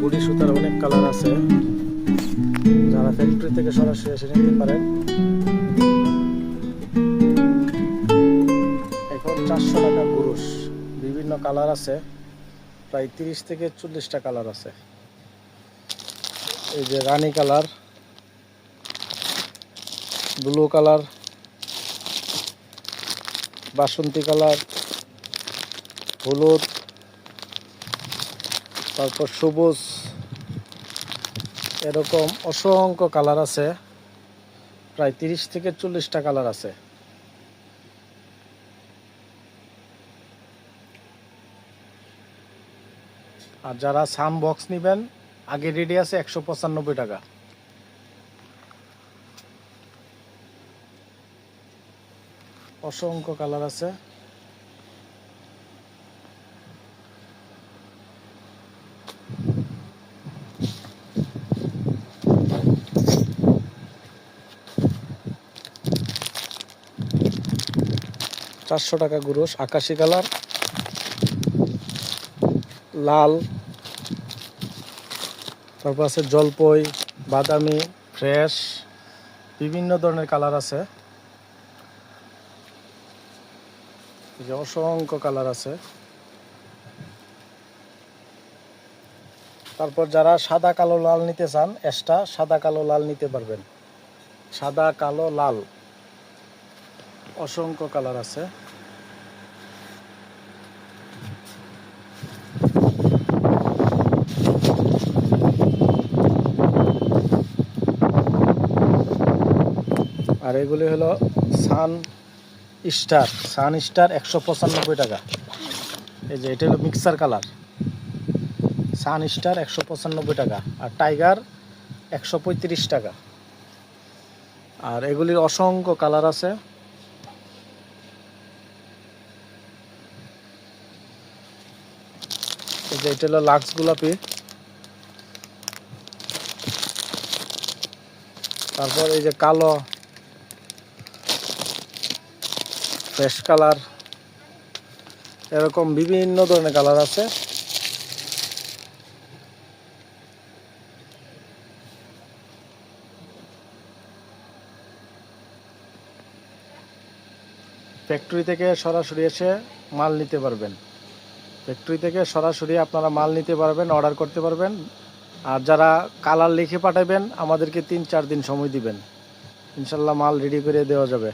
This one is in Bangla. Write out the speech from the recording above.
গুড়ি, সুতার অনেক কালার আছে। যারা ফ্যাক্টরি থেকে সরাসরি এসে নিতে পারেন। এখন চারশো টাকা গুরুষ বিভিন্ন কালার আছে। প্রায় তিরিশ থেকে চল্লিশটা কালার আছে। এই যে রানী কালার ব্লু কালার বাসন্তী কালার হলুদ তারপর সবুজ, এরকম অসংখ্য কালার আছে। প্রায় তিরিশ থেকে চল্লিশটা কালার আছে। আর যারা সাম বক্স নেবেন, আগে রেডি আছে একশো পঁচানব্বই টাকা। অসংখ্য কালার আছে। চারশো টাকা গুরুষ আকাশি কালার, লাল, তারপর আছে জলপই, বাদামি, ফ্রেশ, বিভিন্ন ধরনের কালার আছে। অসংখ্য কালার আছে। তারপর যারা সাদা, কালো, লাল নিতে চান, এক্সট্রা সাদা, কালো, লাল নিতে পারবেন। সাদা, কালো, লাল। অসংখ্য কালার আছে। আর এগুলি হলো সান স্টার। সান স্টার একশো পঁচানব্বই টাকা। এই যে, এটা হলো মিক্সার কালার। সান স্টার একশো পঁচানব্বই টাকা আর টাইগার একশো পঁয়ত্রিশ টাকা। আর এগুলির অসংখ্য কালার আছে। যে এটা হলো লাক্স গোলাপি। তারপর এই যে কালো। Fresh colour. এরকম বিভিন্ন ধরনের কালার আছে। ফ্যাক্টরি থেকে সরাসরি এসে মাল নিতে পারবেন। ফ্যাক্টরি থেকে সরাসরি আপনারা মাল নিতে পারবেন অর্ডার করতে পারবেন। আর যারা কালার লিখে পাঠাবেন, আমাদেরকে তিন চার দিন সময় দিবেন। ইনশাল্লাহ মাল রেডি করে দেওয়া যাবে।